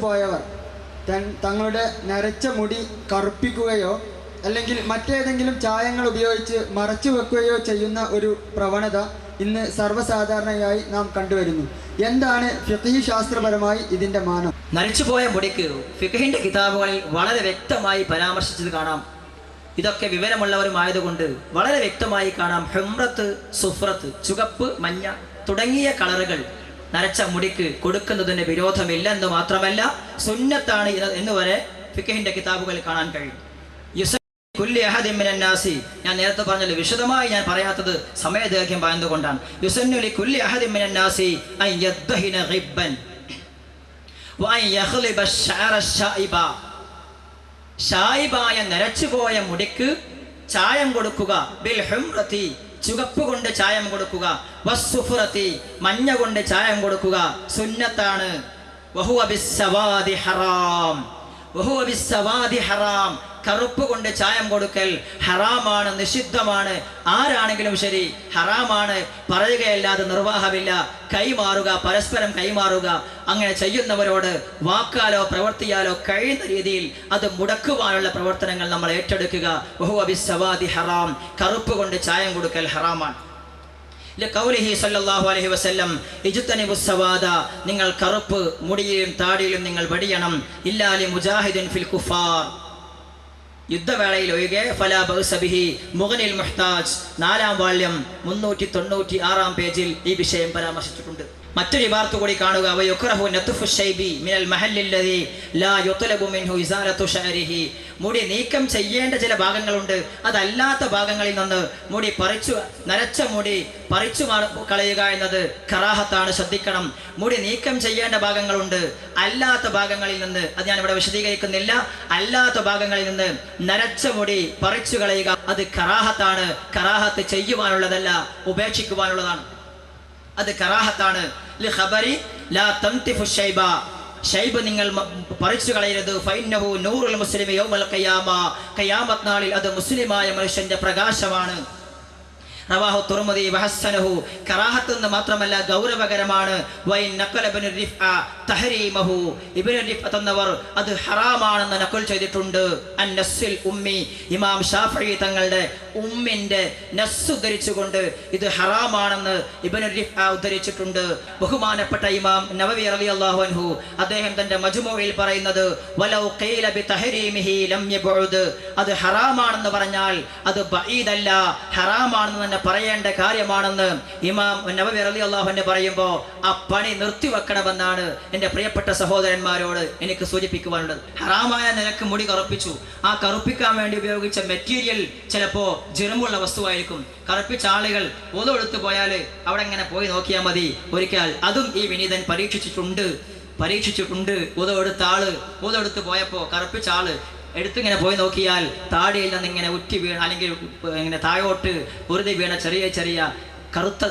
പോയവർ തങ്ങളുടെ നരച്ച മുടി കറുപ്പിക്കുകയോ അല്ലെങ്കിൽ മറ്റേതെങ്കിലും ചായങ്ങൾ ഉപയോഗിച്ച് മറച്ചു വെക്കുകയോ ചെയ്യുന്ന ഒരു പ്രവണത ഇന്ന് സർവസാധാരണയായി നാം കണ്ടുവരുന്നു. എന്താണ് ഫിഖി ശാസ്ത്രപരമായി ഇതിന്റെ മാനം? നരച്ചുപോയ മുടിക്ക് ഫിഖഹിന്റെ കിതാബുകളിൽ വളരെ വ്യക്തമായി പരാമർശിച്ചത് കാണാം. ഇതൊക്കെ വിവരമുള്ളവരുമായതുകൊണ്ട് വളരെ വ്യക്തമായി കാണാം. ഹെമ്രത്ത് സുഫ്രത്ത് ചുകപ്പ് മഞ്ഞ തുടങ്ങിയ കളറുകൾ നരച്ച മുടിക്ക് കൊടുക്കുന്നതിന് വിരോധമില്ലെന്ന് മാത്രമല്ല സുന്നത്താണ് എന്ന് വരെ ഫിക്കഹിന്റെ കിതാബുകളിൽ കാണാൻ കഴിയും. ഞാൻ നേരത്തെ പറഞ്ഞല്ലോ വിശദമായി ഞാൻ പറയാത്തത് സമയദൈർഘ്യം പറയുന്നതുകൊണ്ടാണ് യുസന്നുലി കുല്ലി അഹദിൻ മിനൻ നാസി അൻ യദ്ദഹിന ഗിബ്ബൻ. വഅൻ യഖ്ലിബ അശ്ശഅറ അശ്ശായിബ. ഷായിബായ നരച്ചുപോയ മുടിക്ക് ചായം കൊടുക്കുക. ബിൽ ചുവപ്പ് കൊണ്ട് ചായം കൊടുക്കുക. വസ്സുഫുറത്തി മഞ്ഞ കൊണ്ട് ചായം കൊടുക്കുക. സുന്നത്താണ്. ഹറാം. ഹറാം. കറുപ്പ് കൊണ്ട് ചായം കൊടുക്കൽ ഹറാമാണ് നിഷിദ്ധമാണ്. ആരാണെങ്കിലും ശരി ഹറാമാണ്. പറയുകയല്ലാതെ നിർവാഹമില്ല. കൈമാറുക പരസ്പരം കൈമാറുക. അങ്ങനെ ചെയ്യുന്നവരോട് വാക്കാലോ പ്രവർത്തിയാലോ കഴിയുന്ന രീതിയിൽ അത് മുടക്കുവാനുള്ള പ്രവർത്തനങ്ങൾ നമ്മൾ ഏറ്റെടുക്കുക. വഹുവ ബിസ്സവാദി ഹറാം. കറുപ്പ് കൊണ്ട് ചായം കൊടുക്കൽ ഹറാമാണ്. സവാദ നിങ്ങൾ കറുപ്പ് മുടിയിലും താടിയിലും നിങ്ങൾ വടിയണം. ഇല്ലാലി മുജാഹിദിൻ ഫിൽ കുഫാർ. യുദ്ധവേളയിൽ ഒഴികെ ഫലാ ബഹുസബിഹി മുഗനിൽ മുഹ്താജ് നാലാം വാള്യം മുന്നൂറ്റി തൊണ്ണൂറ്റി ആറാം പേജിൽ ഈ വിഷയം പരാമർശിച്ചിട്ടുണ്ട്. മറ്റൊരു ഇബാർത്ത് കൂടി കാണുക. മുടി നീക്കം ചെയ്യേണ്ട ചില ഭാഗങ്ങളുണ്ട്. അതല്ലാത്ത ഭാഗങ്ങളിൽ നിന്ന് മുടി പറിച്ചു നരച്ച മുടി പറിച്ചു കളയുക എന്നത് കറാഹത്താണ്. ശ്രദ്ധിക്കണം. മുടി നീക്കം ചെയ്യേണ്ട ഭാഗങ്ങളുണ്ട്. അല്ലാത്ത ഭാഗങ്ങളിൽ നിന്ന് അത് ഞാൻ ഇവിടെ വിശദീകരിക്കുന്നില്ല. അല്ലാത്ത ഭാഗങ്ങളിൽ നിന്ന് നരച്ച മുടി പറിച്ചു കളയുക അത് കറാഹത്താണ്. കറാഹത്ത് ചെയ്യുവാനുള്ളതല്ല ഉപേക്ഷിക്കുവാനുള്ളതാണ്. അത് കറാഹത്താണ്. ഷൈബ്. നിങ്ങൾ പറിച്ചു കളയരുത്. ഫൈന്നഹു നൂറുൽ മുസ്ലിമി യൗമൽ ഖിയാമ. ഖിയാമത്ത് നാളിൽ അത് മുസ്ലിമായ മനുഷ്യന്റെ പ്രകാശമാണ്. റവാഹു തുറമുദി വഹസ്സനഹു. കറാഹത്ത് എന്ന് മാത്രമല്ല ഗൗരവകരമാണ്. വൈ നഖല ഇബ്നു റിഫ്അ തഹരീമഹു. ഇബ്നു റിഫ്അ തന്നവർ അത് ഹറാമാണെന്ന് നഖൽ ചെയ്തിട്ടുണ്ട്. അൻ നസ്സിൽ ഉമ്മി. ഇമാം ഷാഫി തങ്ങളുടെ ഉമ്മിന്റെ നസ് ഉദ്ധരിച്ചുകൊണ്ട് ഇത് ഹറാമാണെന്ന് ഇബ്നു റിഫ്അ ഉദ്ധരിച്ചിട്ടുണ്ട്. ബഹുമാനപ്പെട്ട ഇമാം നവവി അലി അൻഹു അദ്ദേഹം തന്റെ മജുമോയിൽ പറയുന്നത് വലൗ അത് ഹറാമാണെന്ന് പറഞ്ഞാൽ അത് ബഈദല്ല ഹറാമാണെന്ന് തന്നെ പറയേണ്ട കാര്യമാണെന്ന് ഇമാം നവവി അലി അൻഹു പറയുമ്പോൾ ആ പണി നിർത്തിവെക്കണമെന്നാണ് എന്റെ പ്രിയപ്പെട്ട സഹോദരന്മാരോട് എനിക്ക് സൂചിപ്പിക്കുവാനുള്ളത്. ഹറാമായ നിലയ്ക്ക് മുടി കറുപ്പിച്ചു. ആ കറുപ്പിക്കാൻ വേണ്ടി ഉപയോഗിച്ച മെറ്റീരിയൽ ചിലപ്പോ ജെറുമുള്ള വസ്തുവായിരിക്കും. കറുപ്പിച്ച ആളുകൾ ഒതെടുത്ത് പോയാൽ അവിടെ ഇങ്ങനെ പോയി നോക്കിയാൽ മതി. ഒരിക്കൽ അതും ഈ വിനീതൻ പരീക്ഷിച്ചിട്ടുണ്ട്. പരീക്ഷിച്ചിട്ടുണ്ട്. ഉതെടുത്ത ആൾ. ഉതെടുത്ത് പോയപ്പോൾ കറുപ്പിച്ച ആൾ എടുത്തിങ്ങനെ പോയി നോക്കിയാൽ താടിയിൽ നിന്ന് ഇങ്ങനെ ഉറ്റി വീണ അല്ലെങ്കിൽ ഇങ്ങനെ താഴോട്ട് ഉറുതി വീണ ചെറിയ ചെറിയ കറുത്ത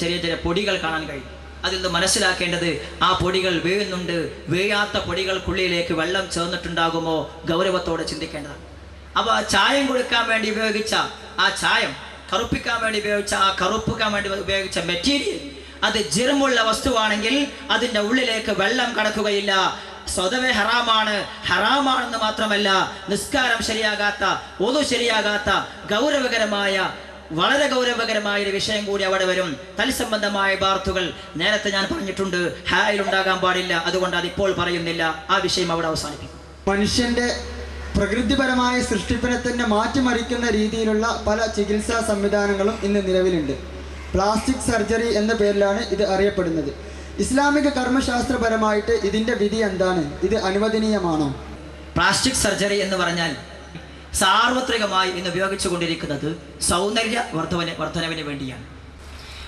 ചെറിയ ചെറിയ പൊടികൾ കാണാൻ കഴിയും. അതിൽ നിന്ന് മനസ്സിലാക്കേണ്ടത് ആ പൊടികൾ വീഴുന്നുണ്ട് വീഴാത്ത പൊടികൾക്കുള്ളിലേക്ക് വെള്ളം ചേർന്നിട്ടുണ്ടാകുമോ ഗൗരവത്തോടെ ചിന്തിക്കേണ്ടതാണ്. അപ്പോൾ ആ ചായം കൊടുക്കാൻ വേണ്ടി ഉപയോഗിച്ച ആ ചായം കറുപ്പിക്കാൻ വേണ്ടി ഉപയോഗിച്ച ആ കറുപ്പിക്കാൻ വേണ്ടി ഉപയോഗിച്ച മെറ്റീരിയൽ അത് ജിർമുള്ള വസ്തുവാണെങ്കിൽ അതിന്റെ ഉള്ളിലേക്ക് വെള്ളം കടക്കുകയില്ല. സ്വതവേ ഹറാമാണ്. ഹറാമാണെന്ന് മാത്രമല്ല നിസ്കാരം ശരിയാകാത്ത ഒതു ശരിയാകാത്ത ഗൗരവകരമായ വളരെ ഗൗരവകരമായ ഒരു വിഷയം കൂടി അവിടെ വരും. തൽസംബന്ധമായ ബാർത്തുകൾ നേരത്തെ ഞാൻ പറഞ്ഞിട്ടുണ്ട്. ഹായിൽ ഉണ്ടാകാൻ പാടില്ല. അതുകൊണ്ട് അതിപ്പോൾ പറയുന്നില്ല. ആ വിഷയം അവിടെ അവസാനിപ്പിക്കും. മനുഷ്യന്റെ പ്രകൃതിപരമായ സൃഷ്ടിപ്പിനെ തന്നെ മാറ്റിമറിക്കുന്ന രീതിയിലുള്ള പല ചികിത്സാ സംവിധാനങ്ങളും ഇന്ന് നിലവിലുണ്ട്. പ്ലാസ്റ്റിക് സർജറി എന്ന പേരിലാണ് ഇത് അറിയപ്പെടുന്നത്. ഇസ്ലാമിക കർമ്മശാസ്ത്രപരമായിട്ട് ഇതിന്റെ വിധി എന്താണ്? ഇത് അനുവദനീയമാണോ? പ്ലാസ്റ്റിക് സർജറി എന്ന് പറഞ്ഞാൽ സാർവത്രികമായി ഇന്ന് ഉപയോഗിച്ചു കൊണ്ടിരിക്കുന്നത് സൗന്ദര്യ വർധവന് വർധനവിന് വേണ്ടിയാണ്.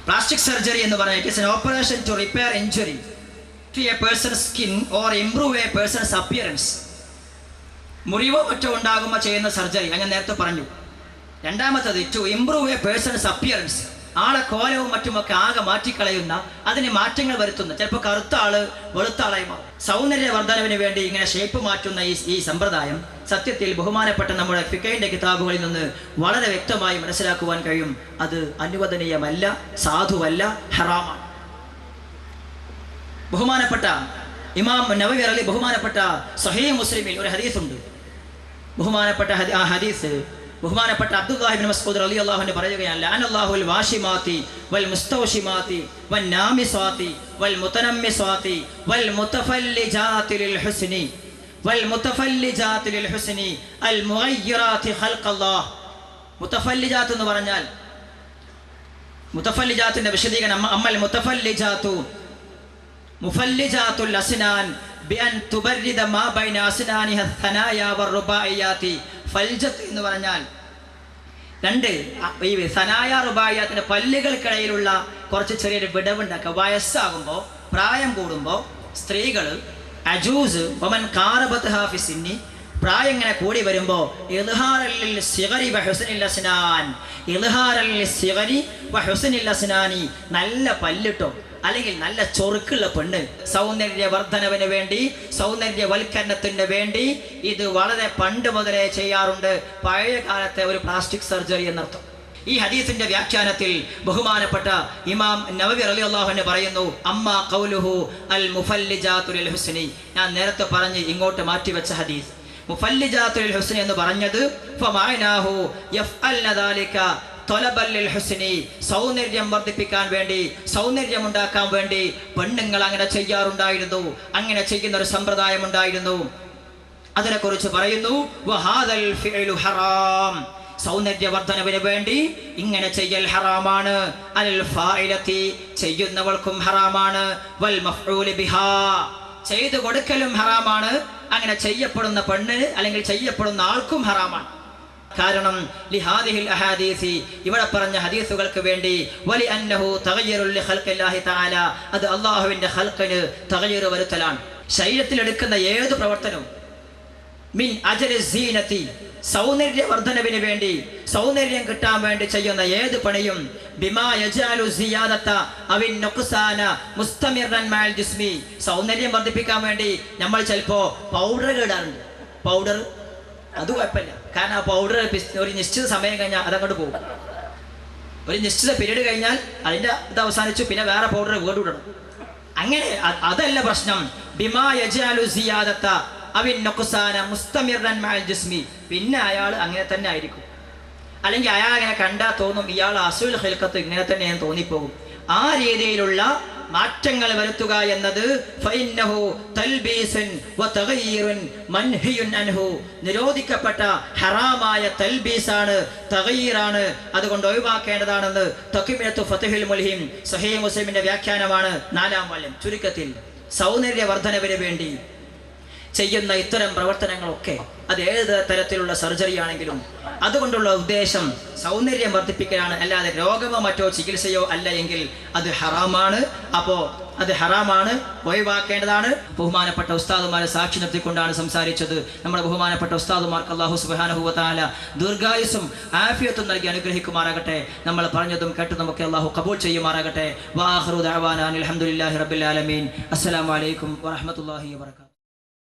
പ്ലാസ്റ്റിക് സർജറി എന്ന് പറഞ്ഞാൽ an operation to repair injury to a person skin or improve a person's appearance മുറിവോ മറ്റോ ഉണ്ടാകുമ്പോൾ ചെയ്യുന്ന സർജറി. അങ്ങനെ നേരത്തെ പറഞ്ഞു. രണ്ടാമത്തത് to improve a person's appearance ആളെ കോലവും മറ്റുമൊക്കെ ആകെ മാറ്റിക്കളയുന്ന അതിന് മാറ്റങ്ങൾ വരുത്തുന്ന. ചിലപ്പോൾ കറുത്ത ആൾ വെളുത്ത ആളായി മാറും. സൗന്ദര്യ വർധനവിന് വേണ്ടി ഇങ്ങനെ ഷേപ്പ് മാറ്റുന്ന ഈ ഈ സമ്പ്രദായം സത്യത്തിൽ ബഹുമാനപ്പെട്ട നമ്മുടെ ഫിക്കൈന്റെ കിതാബുകളിൽ നിന്ന് വളരെ വ്യക്തമായി മനസ്സിലാക്കുവാൻ കഴിയും. അത് അനുവദനീയമല്ല സാധുവല്ല ഹറാമാണ്. ബഹുമാനപ്പെട്ട ഇമാം നവവി ബഹുമാനപ്പെട്ട സഹീ മുസ്ലിമിൽ ഒരു ഹദീസ് ഉണ്ട് ബഹുമാനപ്പെട്ട ആ ഹദീസ് ബഹുമാനപ്പെട്ട അബ്ദുല്ലാഹിബിൻ മസ്ഊദ് അലി അള്ളാഹുവിന് പറയുകയാണ് ലാൻ അള്ളാഹുൽ വാഷിമാത്തി വൽ മുസ്തൗഷിമാത്തി വൻ നാമിസ്വാത്തി വൽ മുതനമ്മിസ്വാത്തി വൽ മുത്തഫല്ലി ലിൽ ഹുസ്നി വൽ മുത്തഫല്ലി ലിൽ ഹുസ്നി അൽ മുഗയ്യിറാത്തി ഖൽഖല്ലാഹ്. മുതഫല്ലിജാത്ത് എന്ന് പറഞ്ഞാൽ മുതഫല്ലിജാത്തിന്റെ വിശദീകരണം അമ്മ- അമ്മൽ മുതഫല്ലിജാത്തു മുഫല്ലിജാത്തുൽ അസ്നാൻ എന്ന് പറഞ്ഞാൽ രണ്ട് ഈ സനായ റുബായാത്തിന്റെ പല്ലുകൾക്കിടയിലുള്ള കുറച്ച് ചെറിയൊരു വിടവുണ്ടാക്കുക. വയസ്സാകുമ്പോൾ പ്രായം കൂടുമ്പോൾ സ്ത്രീകൾ അജൂസ് ഒമൻ കാറബത്ത് ഹാഫിസിന്നി പ്രായം ഇങ്ങനെ കൂടി വരുമ്പോൾ നല്ല പല്ലിട്ടോ. അല്ലെങ്കിൽ നല്ല ചൊറുക്കുള്ള പെണ്ണ്. സൗന്ദര്യ വർധനവിന് വേണ്ടി സൗന്ദര്യവൽക്കരണത്തിന് വേണ്ടി ഇത് വളരെ പണ്ട് മുതലേ ചെയ്യാറുണ്ട്. പഴയ കാലത്തെ ഒരു പ്ലാസ്റ്റിക് സർജറി എന്നർത്ഥം. ഈ ഹദീസിന്റെ വ്യാഖ്യാനത്തിൽ ബഹുമാനപ്പെട്ട ഇമാം നവവി അലി അള്ളാഹുവിന് പറയുന്നു അമ്മ കൗലുഹു അൽ മുഫല്ലിജാത്തുൽ ഹുസ്നി. ഞാൻ നേരത്തെ പറഞ്ഞ് ഇങ്ങോട്ട് മാറ്റിവെച്ച ഹദീസ്. മുഫല്ലിജാത്തുൽ ഹുസ്നി എന്ന് പറഞ്ഞത് തൊലബല്ലിൽ ഹുസ്നി സൗന്ദര്യം വർദ്ധിപ്പിക്കാൻ വേണ്ടി സൗന്ദര്യം ഉണ്ടാക്കാൻ വേണ്ടി പെണ്ണുങ്ങൾ അങ്ങനെ ചെയ്യാറുണ്ടായിരുന്നു. അങ്ങനെ ചെയ്യുന്ന ഒരു സമ്പ്രദായം ഉണ്ടായിരുന്നു. അതിനെക്കുറിച്ച് പറയുന്നു ഹറാം. സൗന്ദര്യവർദ്ധനവിന് വേണ്ടി ഇങ്ങനെ ചെയ്യൽ ഹറാമാണ്. അൽ ചെയ്യുന്നവൾക്കും ഹറാമാണ്. വൽ ബിഹാ ചെയ്തു കൊടുക്കലും ഹറാമാണ്. അങ്ങനെ ചെയ്യപ്പെടുന്ന പെണ്ണിന് അല്ലെങ്കിൽ ചെയ്യപ്പെടുന്ന ആൾക്കും ഹറാമാണ്. കാരണം ലിഹാദിഹിൽ അഹാദീസി ഇവിടെ പറഞ്ഞ ഹദീസുകൾക്ക് വേണ്ടി വലി അന്നഹു തകയ്യറുൽ ലിഖൽഖില്ലാഹി തആല അത് അള്ളാഹുവിന്റെ ഹൽക്കന് തകയ്യറ് വരുത്തലാണ്. ശരീരത്തിലെടുക്കുന്ന ഏത് പ്രവർത്തനവും മിൻ അജലി സീനത്തി സൗന്ദര്യവർദ്ധനവിന് വേണ്ടി സൗന്ദര്യം കിട്ടാൻ വേണ്ടി ചെയ്യുന്ന ഏത് പണിയും സൗന്ദര്യം വർദ്ധിപ്പിക്കാൻ വേണ്ടി നമ്മൾ ചിലപ്പോ പൗഡർ ഇടാറുണ്ട്. പൗഡർ അത് കുഴപ്പമില്ല. കാരണം ആ പൗഡർ ഒരു നിശ്ചിത സമയം കഴിഞ്ഞാൽ അതങ്ങോട്ട് പോകും. ഒരു നിശ്ചിത പീരീഡ് കഴിഞ്ഞാൽ അതിന്റെ ഇത് അവസാനിച്ചു പിന്നെ വേറെ പൗഡർ വീണ്ടും ഇടണം. അങ്ങനെ അതല്ല പ്രശ്നം. പിന്നെ അയാൾ അങ്ങനെ തന്നെ ആയിരിക്കും. അല്ലെങ്കിൽ അയാൾ അങ്ങനെ കണ്ടാൽ തോന്നും ഇയാൾ അസുൽ ഹെൽക്കത്ത് ഇങ്ങനെ തന്നെ തോന്നിപ്പോകും. ആ രീതിയിലുള്ള മാറ്റങ്ങൾ വരുത്തുക എന്നത് നിരോധിക്കപ്പെട്ട ഹറാമായ തൽബീസാണ് തകയീറാണ് അതുകൊണ്ട് ഒഴിവാക്കേണ്ടതാണെന്ന് ഫതഹുൽ മുൽഹിം സഹീഹ് മുസ്ലിമിന്റെ വ്യാഖ്യാനമാണ് നാലാം വാല്യം. ചുരുക്കത്തിൽ സൗന്ദര്യവർദ്ധനവിന് വേണ്ടി ചെയ്യുന്ന ഇത്തരം പ്രവർത്തനങ്ങളൊക്കെ അത് ഏത് തരത്തിലുള്ള സർജറി ആണെങ്കിലും അതുകൊണ്ടുള്ള ഉദ്ദേശം സൗന്ദര്യം വർദ്ധിപ്പിക്കലാണ്. അല്ലാതെ രോഗമോ മറ്റോ ചികിത്സയോ അല്ല എങ്കിൽ അത് ഹറാമാണ്. അപ്പോ അത് ഹറാമാണ് ഒഴിവാക്കേണ്ടതാണ്. ബഹുമാനപ്പെട്ട ഉസ്താദുമാരെ സാക്ഷി നിർത്തിക്കൊണ്ടാണ് സംസാരിച്ചത്. നമ്മുടെ ബഹുമാനപ്പെട്ട ഉസ്താദുമാർക്ക് അള്ളാഹു സുബാനുഭവത്താല ദീർഘായുസും ആഫിയത്തും നൽകി അനുഗ്രഹിക്കുമാറാകട്ടെ. നമ്മൾ പറഞ്ഞതും കേട്ട് നമുക്ക് അള്ളാഹു കബൂൾ ചെയ്യുമാറാകട്ടെ. വാഹറു ദഅവാന അനിൽ ഹംദുലില്ലാഹി റബ്ബിൽ ആലമീൻ. അസ്സലാമു അലൈക്കും വറഹ്മത്തുള്ളാഹി വബറകാതുഹു